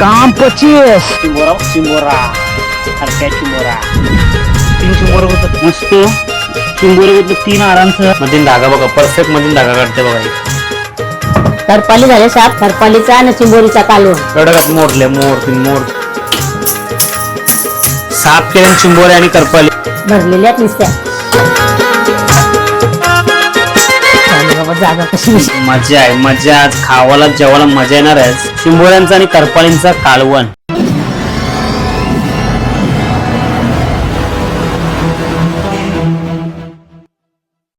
काम पचीस चिंबोरा चिंबोरा हलक्या चिंबोरा तीन चिंबोर होतं मस्त चिंबोरे होतं तीन आरामचं मधील धागा बघा परफेक्ट मधील धागा काढते बघा हे. करपाली झाले साप. करपालीचा आणि चिंबोरीचा कालवण कडकात मोडले मोर तीन मोर. साफ केले चिंबोरे आणि करपाली. भरलेल्याच नुसत्या. चालेल बाबा जागा कशी. मजा आहे मजा. आज खावाला जेवायला मजा येणार आहे चिंबोऱ्यांचा आणि करपालींचा काळवण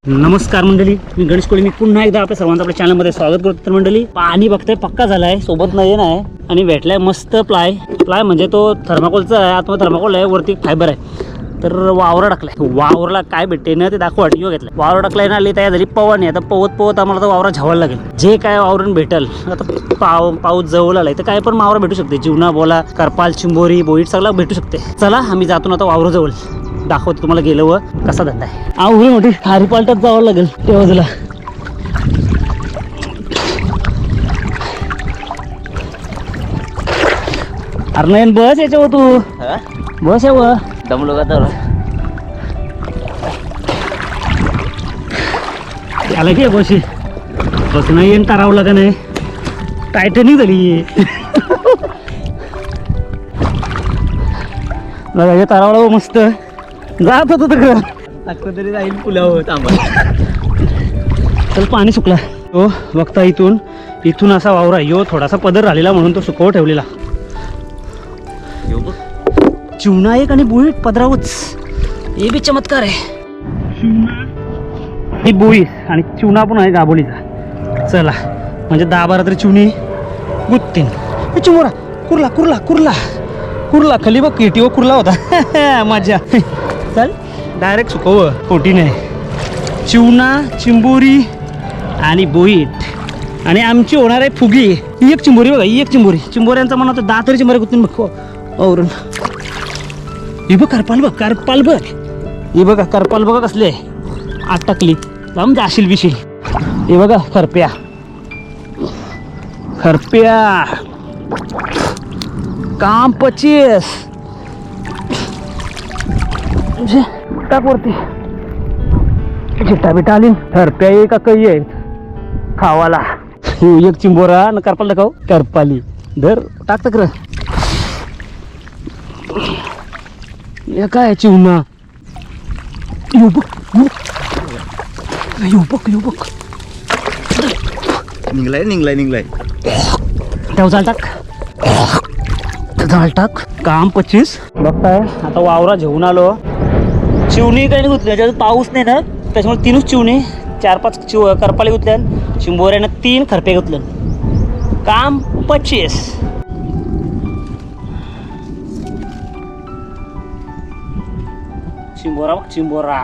नमस्कार मंडळी मी गणेश कोळी. मी पुन्हा एकदा आपल्या सर्वांचं आपल्या चॅनलमध्ये स्वागत करतो तर मंडळी पाणी बघताय पक्का झालाय सोबत नाही नाही आणि भेटलाय मस्त प्लाय प्लाय म्हणजे तो थर्माकोलचा आहे आतमध्ये थर्माकोल आहे वरती फायबर आहे. तर वावरा टाकलाय. वावरला काय भेटते ना ते दाखवा वाटिओ घेतलाय. वावर टाकलाय ना आली तयार झाली. पवन आता पवत पवत आम्हाला तर वावरा झवायला लागेल. जे काय वावरून भेटल आता पाव पाऊस जवळ आलाय तर काय पण वावरा भेटू शकते. जीवना बोला करपाल चिंबोरी बोईट सगळं भेटू शकते. चला आम्ही जातो आता वावर जवळ. दाखवतो तुम्हाला गेलं व कसा धंदा आहे. आवडी मोठी खारी पालटात जावं लागेल. त्या बाजूला अरे नाही बस याच्यावर तू. बस यावं दमलो का तर आला की बशी. बस नाही येईन तारावला का नाही टायटनिक झाली. बघा हे तारावला मस्त. जात होतं तर आजकाल तरी जाईल पुलावर थांबा चल पाणी सुकला. हो बघता इथून. इथून असा वावरा यो थोडासा पदर राहिलेला म्हणून तो सुकव ठेवलेला. चिवणा एक आणि बुईट पदरावच. हे बी चमत्कार आहे. ही बोईस आणि चिवणा पण आहे गाबोलीचा चला म्हणजे दहा बारा तरी चिवणी गुत्तीन. ए, चिमोरा कुर्ला कुर्ला कुर्ला. कुर्ला खाली बघ केटीव कुर्ला होता. मजा चल डायरेक्ट सुकव पोटी नाही चिवणा चिंबोरी आणि बोईट आणि आमची होणार आहे फुगी. ही एक चिंबोरी बघा ही एक चिंबोरी. चिंबोऱ्यांचा म्हणा तर दहा तरी चिंबोऱ्या गुत्तीन बघ. औरण ही बघ करपाल बघ करपाल बघ. ही बघा करपाल बघा कसले. आत टाकली जाऊन जाशील बिशील. हे बघा खरप्या. खरप्या. काम पचीस. टाक वरती. चिट्टा बिटा आली. खरप्या ये का काही खावाला. एक चिंबोरा न करपाल टाकाव करपाली धर टाकत कर हे काय चिवणा येऊ बघ येऊ बघ येऊ बघ. निघलाय निघलाय निघलाय. त्यावर जाळ टाक. टाक. काम पच्चीस. बघताय आता वावरा घेऊन आलो. चिवणी काही नाही गुतली त्याच्यात पाऊस नाही ना त्याच्यामुळे तीनच चिवणी चार पाच चिव करपाले गुतल्या चिंबोऱ्यानं तीन खरपे गुतलं काम पच्चीस. चिंबोरा बघ चिंबोरा.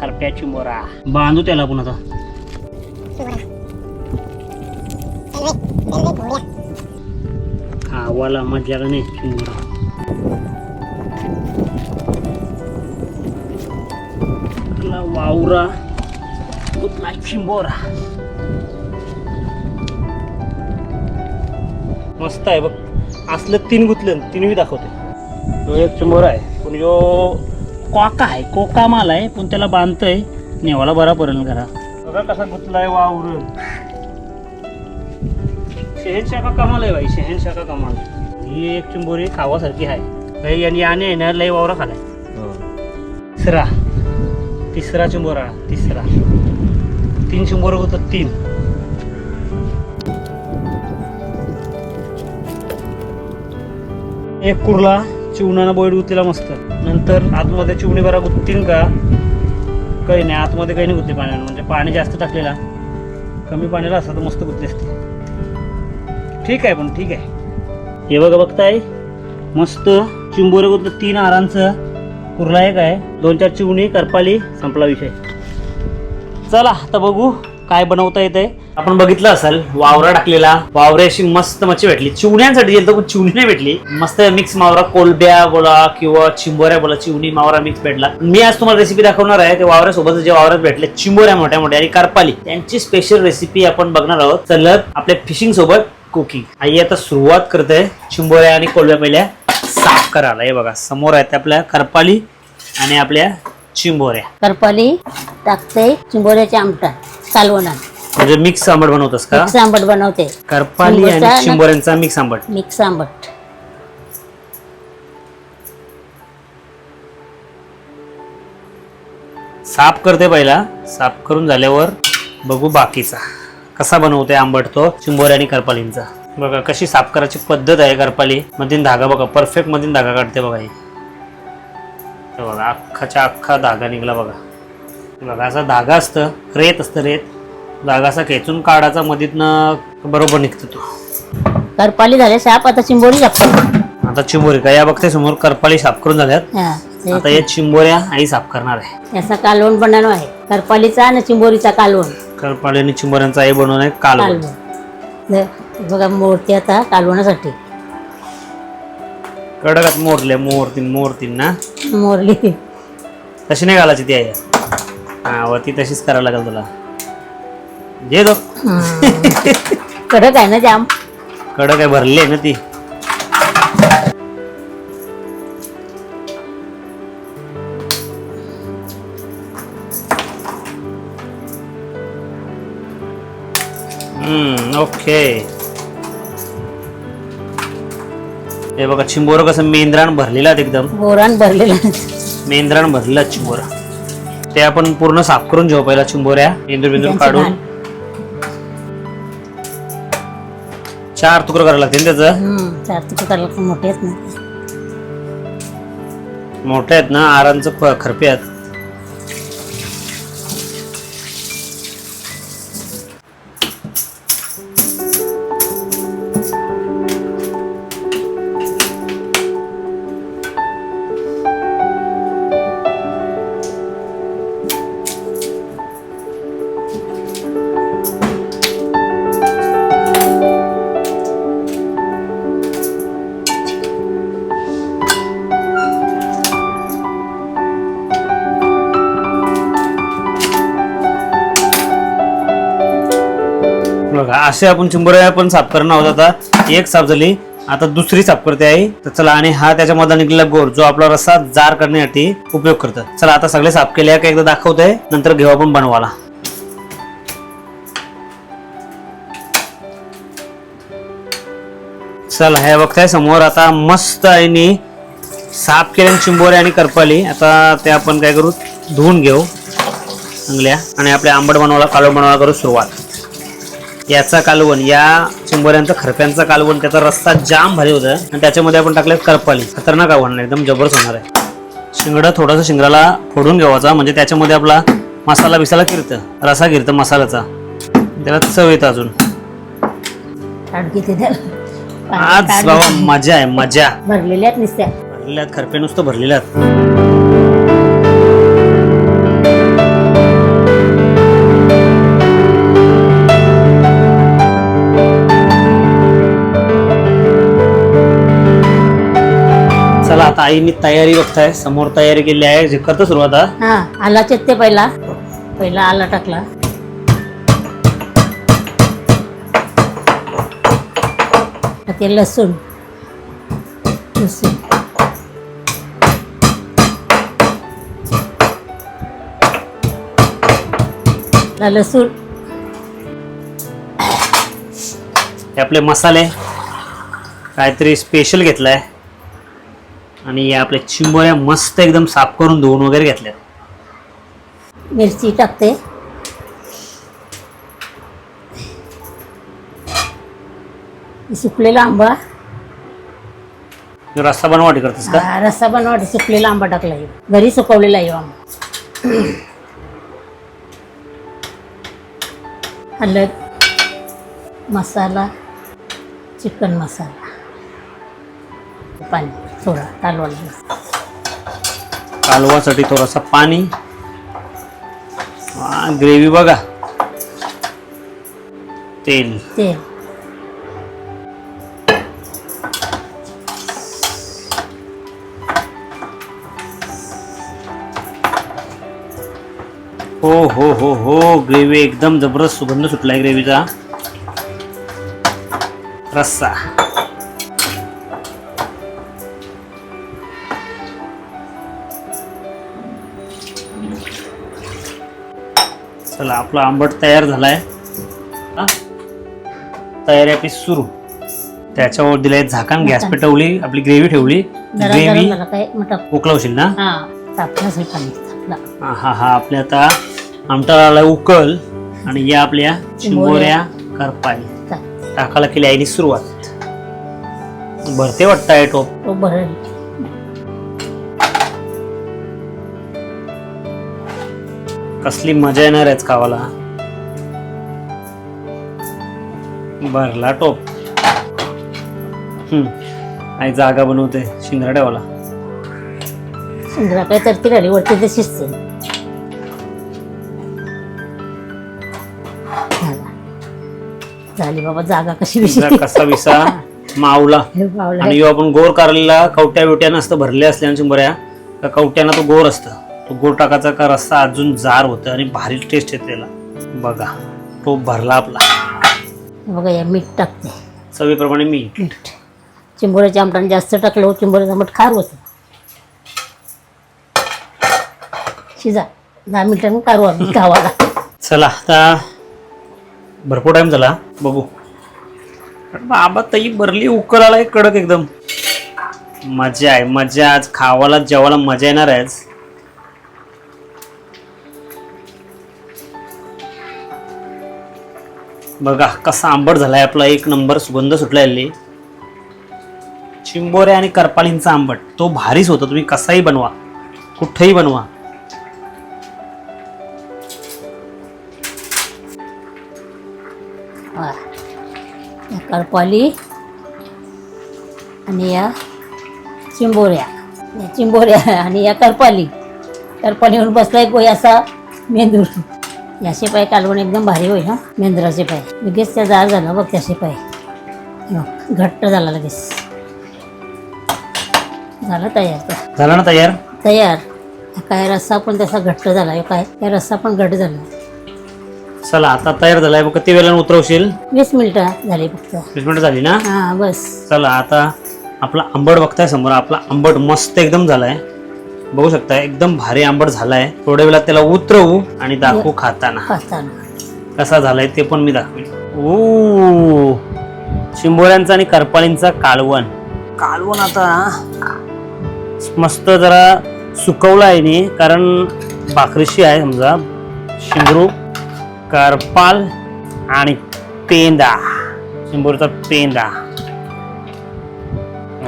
खरप्या चिंबोरा. बांधू त्याला पण आता. खावाला मजा का नाही चिंबोरा. वावरा उतला चिंबोरा? मस्त आहे बघ. असलं तीन गुतलं तीनही दाखवते तो एक चिंबोरा आहे पण जो कोका आहे कोका माल आहे पण त्याला बांधतोय. नेवाला बरा पडेल घरा. बघा कसा गुतलाय वावर शहनशाह का कमाल आहे भाई शहनशाह का कमाल. ही एक चिंबोरी खावासारखी आहे. काही यांनी आणि आहे ना लय वावरा खालाय. तिसरा. तिसरा चिंबोरा तिसरा. तीन चिंबोरं होतं तीन. एक कुर्ला. चिवणानं बोईड गुतलेला मस्त. नंतर आतमध्ये चिवणी बरा गुत्तीन का? काही नाही आतमध्ये काही नाही गुतली पाण्यानं. म्हणजे पाणी जास्त टाकलेला. कमी पाण्याला असतं तर मस्त गुतली असते ठीक आहे पण ठीक आहे. हे बघा बघताय. मस्त चिंबोरे गुतलं. तीन आरांचं कुर्ला एक आहे. दोन चार चिवणी करपाली संपला विषय. चला आता बघू काय बनवता येते आपण बघितलं असेल वावरा टाकलेला. वावऱ्याशी मस्त मच्छी भेटली. चिवण्यांसाठी गेलो पण चिवणी नाही भेटली. मस्त मिक्स मावरा कोलब्या बोला किंवा चिंबोऱ्या बोला चिवणी मावरा मिक्स भेटला. मी आज तुम्हाला रेसिपी दाखवणार आहे ते वावऱ्यासोबत जे वावरात भेटले चिंबोऱ्या मोठ्या मोठ्या आणि करपाली. त्यांची स्पेशल रेसिपी आपण बघणार आहोत. चलत आपल्या फिशिंग सोबत कुकिंग आई आता सुरुवात करते. चिंबोऱ्या आणि कोलब्या पहिल्या साफ करायला. हे बघा समोर आहेत आपल्या करपाली आणि आपल्या चिंबोऱ्या. करपाली टाकते चिंबोऱ्याच्या आमटा चालवणार. म्हणजे मिक्स आंबट बनवतोस का? मिक्स आंबट बनवते. करपाली आणि चिंबोऱ्यांचा मिक्स आंबट. मिक्स आंबट. साफ करते पहिला. साफ करून झाल्यावर बघू बाकीचा. कसा बनवते आंबट तो चिंबोऱ्या आणि करपालींचा. बघा कशी साफ करायची पद्धत आहे करपाली. मधीन धागा बघा परफेक्ट मधीन धागा काढते बघा ही बघा अख्खाच्या अख्खा धागा निघला बघा. बघा असा धागा असतं रेत असतं रेत. धागा असा खेचून काढायचा मधीतनं बरोबर निघतो तो. करपाली झाले साप आता चिंबोरी टाकतो आता चिंबोरी का? या बघते समोर करपाली साफ करून झाल्यात आता या चिंबोऱ्या आई साफ करणार आहे. याचा कालवण बनवणं आहे. करपालीचा आणि चिंबोरीचा कालवण. करपाली आणि चिंबोऱ्यांचा आई बनवून आहे कालवण. बघा मूर्ती आता कालवणासाठी. कडकात मोरले मोरतीन मोरतीन. ना मोरली. तशी नाही घालायची ती आई. हा व ती तशीच करायला लागेल तुला. तो. हम्म. कडक आहे ना जाम. कडक आहे भरली ना ती. हम्म ओके. हे बघा चिंबोर कसं मेंद्रान भरलेला एकदम. बोरान भरलेला मेंद्रान भरलेला चिंबोरा. ते आपण पूर्ण साफ करून घेऊ पहिला चिंबोऱ्या मेंदूर बिंदूर काढून. चार तुकडं करायला लागतील त्याचं? हम्म, चार तुकडे करायला मोठे आहेत ना. मोठे आहेत ना आरांचं फ- खरपे आहेत. असे आपण चिंबोऱ्या पण साफ करणं आहोत आता. एक साफ झाली. आता दुसरी साफ करते आहे तर चला आणि हा त्याच्यामधला निघलेला गोर जो आपला रस्सा जार करण्यासाठी उपयोग करतात. चला आता सगळे साफ केले. का एकदा दाखवतोय. नंतर घेऊ आपण बनवाला चला हे बघताय समोर आता मस्त आईनी साफ केल्या चिंबोऱ्या आणि करपाली. आता ते आपण काय करू? धुवून घेऊ. चांगल्या आणि आपल्या आंबट बनवायला कालवण बनवायला करू सुरुवात. याचा कालवण या चिंबोऱ्यांचा खरप्यांचा कालवण त्याचा रस्ता जाम भारी होता. आणि त्याच्यामध्ये आपण टाकले करपाली. खतरनाक आव्हान एकदम जबरदस्त होणार आहे. शिंगडं थोडंसं शिंगराला फोडून घ्यावाचा म्हणजे त्याच्यामध्ये आपला मसाला बिसाला किरतं रसा किरतं मसाल्याचा. त्याला चव येतं अजून. आज बाबा मजा आहे मजा. भरलेल्या नुसत्या. भरलेल्यात खरपे नुसतं भरलेल्यात आता आईनी तयारी बघताय समोर तयारी केली आहे जे करतो सुरुवात हा? हा आला चेत्ते पहिला. पहिला आला टाकला. आता ते लसूण. लसूण. आता लसूण. हे आपले मसाले. काहीतरी स्पेशल घेतलाय. आणि या आपल्या चिंबोऱ्या मस्त एकदम साफ करून धुवून वगैरे घेतल्या मिरची टाकते. सुकलेला आंबा. रस्ता बनवाटी करतेस का? हा, रस्सा बनवा सुकलेला आंबा टाकला आहे. घरी सुकवलेला आहे आंबा. हळद मसाला चिकन मसाला. पाणी. थोडा कालवण कालवासाठी थोडासा पाणी. ग्रेव्ही बघा. तेल. तेल. हो हो हो हो ग्रेव्ही एकदम जबरदस्त सुगंध सुटलाय ग्रेव्हीचा. रस्सा. चला आपला आंबट तयार झालाय. हा? तयारी आपली सुरू. त्याच्यावर दिलंय झाकण गॅस पेटवली आपली ग्रेव्ही ठेवली. ग्रेव्ही झाला उकळवशील ना? हा हे हा हा हा आपल्या आता आमटाला आला उकल आणि या आपल्या चिंबोऱ्या करपाली. चा- टाकायला केली आईने सुरुवात. भरते वाटतं आहे टोप. कसली मजा येणार आहेच खावाला? भरला टोप. हम्म. आई जागा बनवते शिंगराड्यावाला काय तर ती राहिली वरती ते शिजते. झाला. झाली बाबा जागा कशी तिचा विषय कसा विसा? मावला. आणि ह्यो आपण गोर कारलेला कवट्या बिवट्यानं असतं भरले असल्यानं चिंबऱ्या त्या कवट्यानं तो गोर असतं. तो टाकाचा का रस्ता अजून जार होतं आणि भारी टेस्ट येते त्याला. बघा तो भरला आपला. बघा या मीठ टाकते. चवीप्रमाणे मीठ. मीठ. चिंबोऱ्याच्या आमटाने जास्त टाकलं चिंबोऱ्याचं आमट खार होतं. शिजा दहा मिनिटांनी काढू आम्ही गावाला चला आता भरपूर टाइम झाला. बघू. बाबा तई भरली उकल आलाय कडक एकदम. मजा आहे मजा. आज खावाला जेवायला मजा येणार आहे बघा कसा आंबट झालाय आपला. एक नंबर सुगंध सुटलाय चिंबोऱ्या आणि करपालींचा आंबट. तो भारीच होता. तुम्ही कसाही बनवा. कुठेही बनवा. या करपाली आणि या चिंबोऱ्या. या चिंबोऱ्या आणि या करपाली करपालीवर बसलाय कोई असा मेंदूर. याचे पाय कालवण एकदम भारी होईल हा? मेंदुराचे पाय लगेच त्या जाळ झाला बघ त्याचे पाय घट्ट झाला लगेच. झालं तयार तो. झाला ना तयार? तयार. काय रस्सा पण तसा घट्ट झाला काय? त्या रस्सा पण घट्ट झाला. चला आता तयार झालाय मग किती वेळानं उतरवशील? वीस मिनिटं झाली फक्त. वीस मिनिटं झाली ना? हा बस. चला आता आपला आंबट बघताय समोर आपला आंबट मस्त एकदम झालाय. बघू शकता एकदम भारी आंबट झालाय. थोड्या वेळात त्याला उतरवू आणि दाखवू खाताना. खाताना. कसा झालाय ते पण मी दाखवेन. ओ शिंबोऱ्यांचा आणि करपाळींचा कालवण. कालवण आता मस्त जरा सुकवला आहे नी कारण भाकरीशी आहे समजा. शिंगरू करपाल आणि पेंदा. शिंबोरचा पेंदा.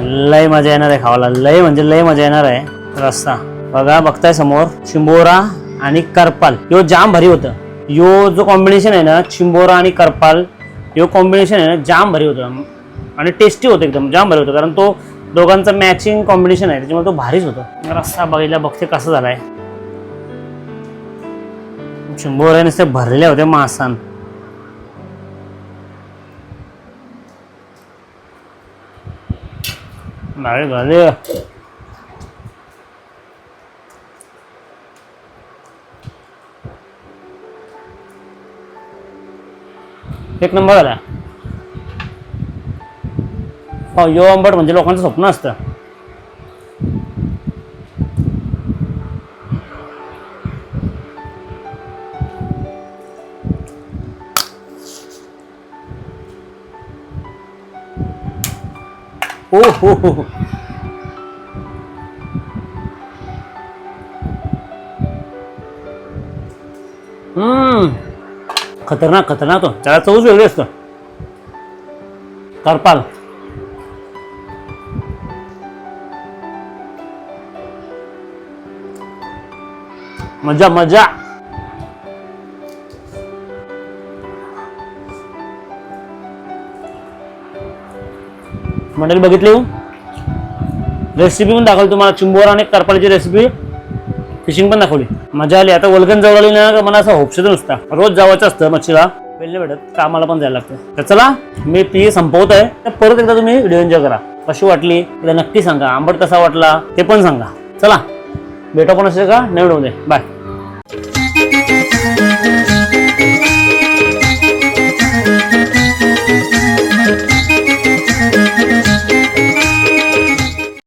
लय मजा येणार आहे खावाला लय म्हणजे लय मजा येणार आहे. रस्सा बघा बघताय समोर चिंबोरा आणि करपाल. यो जाम भारी होतं. यो जो कॉम्बिनेशन आहे ना चिंबोरा आणि करपाल यो कॉम्बिनेशन आहे ना जाम भारी होतं. आणि टेस्टी होतं एकदम जाम भारी होतं. कारण तो दोघांचं मॅचिंग कॉम्बिनेशन आहे त्याच्यामुळे तो भारीच होतं. रस्सा बघितला बघते कसं झालाय. चिंबोरा नुसते भरलेल्या होत्या मासान. भारी झाले एक नंबर झाला हो। यो आंबट म्हणजे लोकांचं स्वप्न असतं हो। हो हो हो. हम्म। खतरनाक खतरनाक तो त्याला चवच वेगळी असतं. करपाल मजा मजा. मंडळी बघितली हो? रेसिपी पण दाखवली तुम्हाला. चिंबोरा आणि करपालीची रेसिपी फिशिंग पण दाखवली. मजा आली. आता वलगन जवळ आली ना का मला असं होपशेच नुसता. रोज जावायचं असतं मच्छीला. वेळ नाही भेटत कामाला पण जायला लागतं. तर चला मी पी संपवत आहे. तर परत एकदा तुम्ही व्हिडिओ एन्जॉय करा. कशी वाटली तिला नक्की सांगा. आंबट कसा वाटला ते पण सांगा. चला भेटा पण असेल का नाही दे बाय